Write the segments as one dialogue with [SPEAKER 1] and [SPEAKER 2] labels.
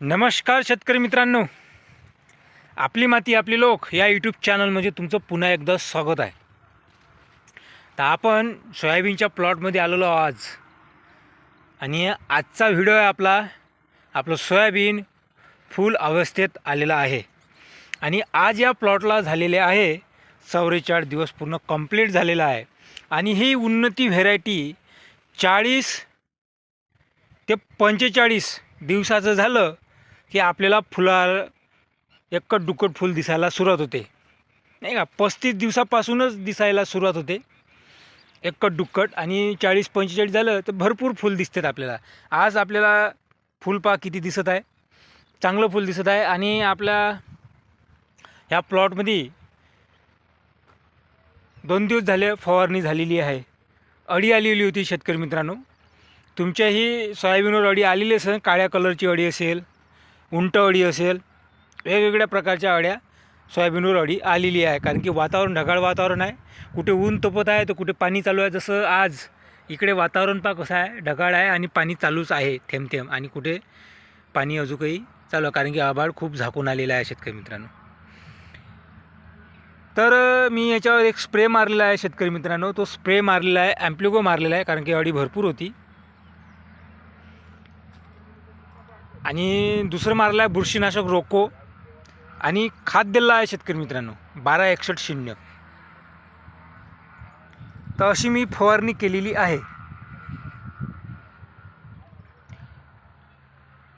[SPEAKER 1] नमस्कार शेतकरी मित्रांनो. आपली माती आपली लोक या यूट्यूब चॅनलमध्ये तुमचं पुन्हा एकदा स्वागत आहे. तर आपण सोयाबीनच्या प्लॉटमध्ये आलेलो आहोत आज. आणि आजचा व्हिडिओ आहे आपला आपलं सोयाबीन फुल अवस्थेत आलेला आहे. आणि आज या प्लॉटला झालेले आहे चौवेचाळीस दिवस पूर्ण कंप्लीट झालेला आहे. आणि ही उन्नती व्हेरायटी चाळीस ते पंचेचाळीस दिवसाचं झालं की आपल्याला फुला एकट दुक्कट फुल दिसायला सुरुवात होते. नाही का? पस्तीस दिवसापासूनच दिसायला सुरुवात होते. एकट दुक्कट आणि चाळीस पंचेचाळीस झालं तर भरपूर फुल दिसतात आपल्याला. आज आपल्याला फुलपा किती दिसत आहे? चांगलं फुल दिसत आहे आणि आपल्या ह्या प्लॉटमध्ये दोन दिवस झाले फवारणी झालेली आहे. अडी आलेली होती शेतकरी मित्रांनो. तुमच्याही सोयाबीनवर अडी आलेली असेल काळ्या कलरची अडी असेल उंट अळी असेल वेगवेगळ्या प्रकारच्या अळ्या सोयाबीनवर अडी आलेली आहे. कारण की वातावरण ढगाळ वातावरण आहे. कुठे ऊन तपत आहे तर कुठे पाणी चालू आहे. जसं आज इकडे वातावरण पा कसं आहे. ढगाळ आहे आणि पाणी चालूच आहे थेंब थेंब आणि कुठे पाणी अजून काही चालू आहे. कारण की आभाळ खूप झाकून आलेलं आहे शेतकरी मित्रांनो. तर मी याच्यावर एक स्प्रे मारलेला आहे शेतकरी मित्रांनो. तो स्प्रे मारलेला आहे ॲम्प्लिगो मारलेला आहे. कारण की अळी भरपूर होती. आणि दुसरं मारलं आहे बुरशीनाशक रोको आणि खाद दिलं आहे शेतकरी मित्रांनो. बारा एकसष्ट शून्य. तर अशी मी फवारणी केलेली आहे.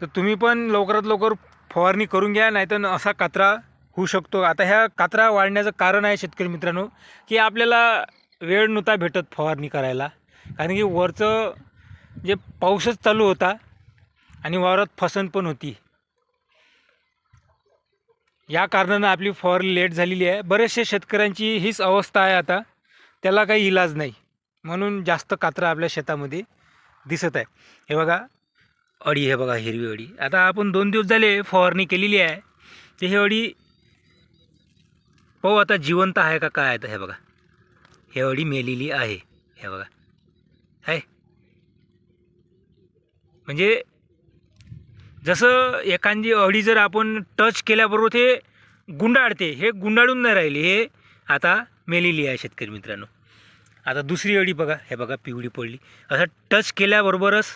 [SPEAKER 1] तर तुम्ही पण लवकरात लवकर फवारणी करून घ्या नाहीतर असा कात्रा होऊ शकतो. आता ह्या कात्रा वाढण्याचं कारण आहे शेतकरी मित्रांनो की आपल्याला वेळ नव्हता भेटत फवारणी करायला. कारण की वरचं जे पाऊसच चालू होता आणि वावरात फसन पण होती. या कारणानं आपली फवारणी लेट झालेली आहे. बरेचसे शेतकऱ्यांची हीच अवस्था आहे आता. त्याला काही इलाज नाही. म्हणून जास्त कात्रा आपल्या शेतामध्ये दिसत आहे. हे बघा अडी हे बघा हिरवी अडी आता आपण दोन दिवस झाले फवारणी केलेली आहे. ते हे अडी पाहू आता जिवंत आहे का काय आता हे बघा. हे अडी मेलेली आहे. हे बघा. आहे म्हणजे जसं एखादी अडी जर आपण टच केल्याबरोबर ते गुंडाळते हे गुंडाळून नाही राहिले हे आता मेलेली आहे शेतकरी मित्रांनो. आता दुसरी अडी बघा हे बघा पिवळी पडली. असं टच केल्याबरोबरच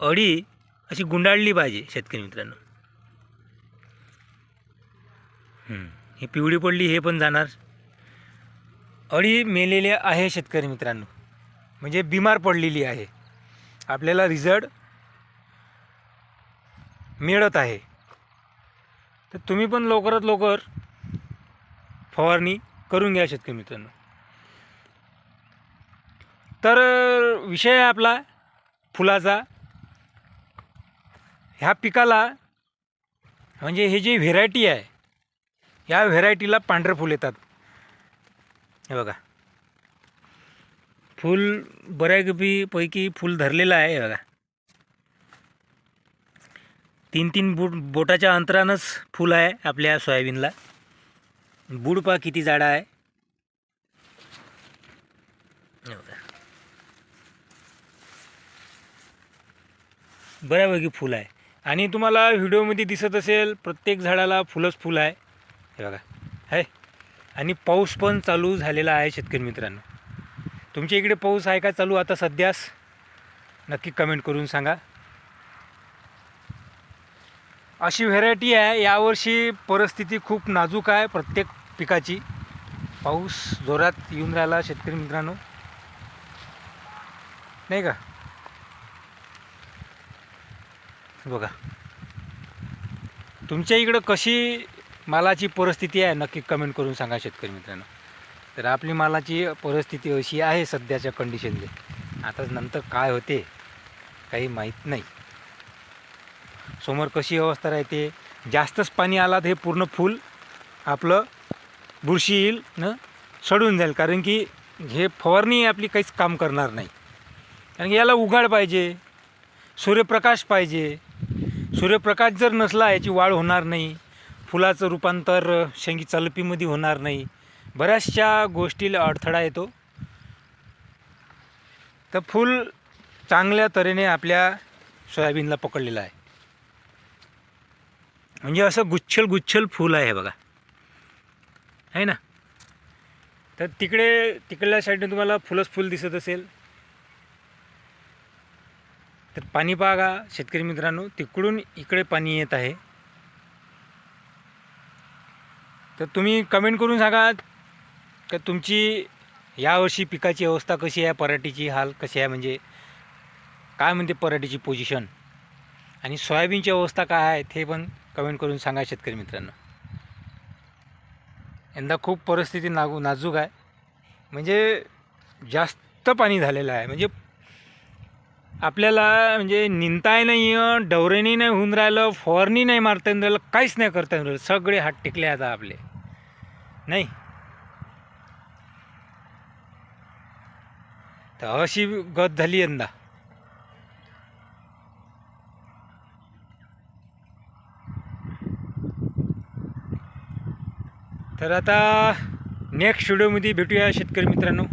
[SPEAKER 1] अडी अशी गुंडाळली पाहिजे शेतकरी मित्रांनो. ही पिवळी पडली हे पण जाणार. अळी मेलेल्या आहे शेतकरी मित्रांनो. म्हणजे बिमार पडलेली आहे. आपल्याला रिझल्ट मिळत आहे. तर तुम्ही पण लवकरात लवकर फवारणी करून घ्या शेतकरी मित्रांनो. तर विषय आहे आपला फुलाचा. ह्या पिकाला म्हणजे हे जी व्हेरायटी आहे या व्हेरायटीला पांढरे फुल येतात. हे बघा. फुल बऱ्यापैकी पैकी फुल धरलेलं आहे बघा. तीन तीन बूट बोटाच्या अंतरानंच फुल आहे आपल्या सोयाबीनला. बूड पहा किती जाडा आहे. बऱ्यापैकी फुल आहे. आणि तुम्हाला व्हिडिओमध्ये दिसत असेल प्रत्येक झाडाला फुलंच फुल आहे. हे बघा. आहे आणि पाऊस पण चालू झालेला आहे शेतकरी मित्रांनो. तुमच्या इकडे पाऊस आहे का चालू? आता सध्यास नक्की कमेंट करून सांगा. अशी व्हेरायटी आहे. यावर्षी परिस्थिती खूप नाजूक आहे प्रत्येक पिकाची. पाऊस जोरात येऊन राहिला शेतकरी मित्रांनो. नाही का? बघा. तुमच्या इकडं कशी मालाची परिस्थिती आहे? नक्की कमेंट करून सांगा शेतकरी मित्रांनो. तर आपली मालाची परिस्थिती अशी आहे सध्याच्या कंडिशनले आता नंतर काय होते काही माहीत नाही. समोर कशी अवस्था राहते? जास्तच पाणी आला तर हे पूर्ण फूल आपलं बुरशी येईल न सडून जाईल. कारण की हे फवारणी आपली काहीच काम करणार नाही. कारण की याला उघाड पाहिजे सूर्यप्रकाश पाहिजे. सूर्यप्रकाश जर नसला याची वाढ होणार नाही. फुलाचं रूपांतर शेंगी चलपीमध्ये होणार नाही. बऱ्याचशा गोष्टीला अडथळा येतो. तर फूल चांगल्या तऱ्हेने आपल्या सोयाबीनला पकडलेलं आहे. म्हणजे असं गुच्छल गुच्छल फूल आहे बघा. आहे ना? तर तिकडे तिकडल्या साईडने तुम्हाला फुलंच फुल दिसत असेल. तर पाणी पाहा शेतकरी मित्रांनो. तिकडून इकडे पाणी येत आहे. तर तुम्ही कमेंट करून सांगा का तुमची यावर्षी पिकाची अवस्था कशी आहे पराठीची हाल कशी आहे म्हणजे काय म्हणते पराठीची पोझिशन आणि सोयाबीनची अवस्था काय आहे ते पण कमेंट करून सांगा शेतकरी मित्रांनो. यंदा खूप परिस्थिती नागू नाजूक आहे. म्हणजे जास्त पाणी झालेलं आहे. म्हणजे आपल्याला म्हणजे निंताय नाही डवरेनी नाही होऊन राहिलं फवारणी नाही मारता येऊन राहिलं काहीच नाही करता येऊन राहिलं. सगळे हात टिकले आता आपले. नाही. तर अशी गत झाली यंदा. तर आता नेक्स्ट व्हिडिओमध्ये भेटूया शेतकरी मित्रांनो.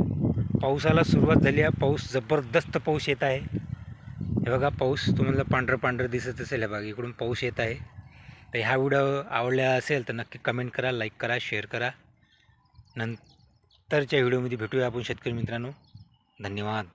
[SPEAKER 1] पावसाला सुरुवात झाली आहे. पाऊस जबरदस्त पाऊस येत आहे. हे बघा पाऊस तुम्हाला पांढरं पांढरं दिसत असेल. हे बघा इकडून पाऊस येत आहे. तर ह्या व्हिडिओ आवडला असेल तर नक्की कमेंट करा लाईक करा शेअर करा. नंतरच्या व्हिडिओमध्ये भेटूया आपण शेतकरी मित्रांनो. धन्यवाद.